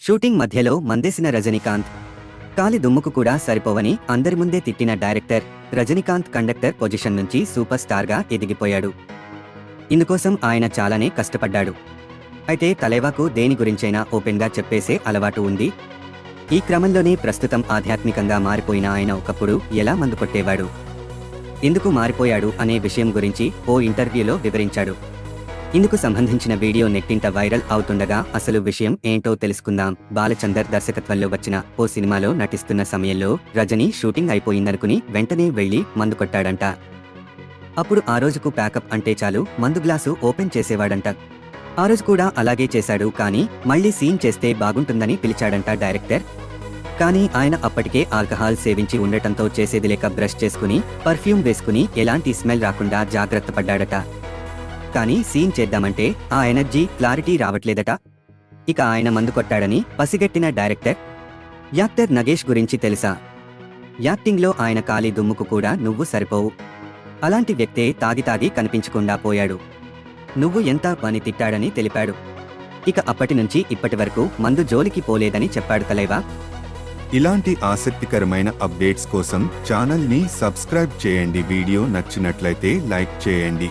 Shooting మధ్యలో మందేసిన రజనీకాంత్. కాలి దుమ్ముకు కూడా సరిపోవని అందరి ముందే తిట్టిన డైరెక్టర్ రజనీకాంత్ కండక్టర్ పొజిషన్ నుంచి సూపర్ స్టార్గా ఎదిగిపోయాడు. ఇందుకోసం ఆయన చాలానే కష్టపడ్డాడు. అయితే తలేవాకు దేని గురించైనా ఓపెన్గా చెప్పేసే అలవాటు ఉంది. ఈ క్రమంలోనే ప్రస్తుతం ఆధ్యాత్మికంగా మారిపోయిన ఆయన ఒకప్పుడు ఎలా మందు కొట్టేవాడు? ఎందుకు మారిపోయాడు అనే విషయం గురించి ఓ ఇంటర్వ్యూలో వివరించాడు. ఇందుకు సంబంధించిన వీడియో నెట్టింట వైరల్ అవుతుండగా అసలు విషయం ఏంటో తెలుసుకుందాం. బాలచందర్ దర్శకత్వంలో వచ్చిన ఓ సినిమాలో నటిస్తున్న సమయంలో రజనీ షూటింగ్ అయిపోయిందనుకుని వెంటనే వెళ్ళి మందు కొట్టాడంట. అప్పుడు ఆ రోజుకు ప్యాకప్ అంటే చాలు మందు గ్లాసు ఓపెన్ చేసేవాడంట. ఆ రోజు కూడా అలాగే చేశాడు కానీ మళ్ళీ సీన్ చేస్తే బాగుంటుందని పిలిచాడంట డైరెక్టర్. కానీ ఆయన అప్పటికే ఆల్కహాల్ సేవించి ఉండటంతో చేసేది లేక బ్రష్ చేసుకుని పర్ఫ్యూమ్ వేసుకుని ఎలాంటి స్మెల్ రాకుండా జాగ్రత్త పడ్డాడట. కానీ సీన్ చేద్దామంటే ఆ ఎనర్జీ క్లారిటీ రావట్లేదట. ఇక ఆయన మందు కొట్టాడని పసిగట్టిన డైరెక్టర్ యాక్టర్ నగేష్ గురించి తెలుసా? యాక్టింగ్లో ఆయన ఖాళీ దుమ్ముకు కూడా నువ్వు సరిపోవు. అలాంటి వ్యక్తే తాగి తాగి కనిపించకుండా పోయాడు. నువ్వు ఎంత పని తిట్టాడని తెలిపాడు. ఇక అప్పటి నుంచి ఇప్పటి వరకు మందు జోలికి పోలేదని చెప్పాడు తలేవా? ఇలాంటి ఆసక్తికరమైన అప్డేట్స్ కోసం ఛానల్ని సబ్స్క్రైబ్ చేయండి. వీడియో నచ్చినట్లయితే లైక్ చేయండి.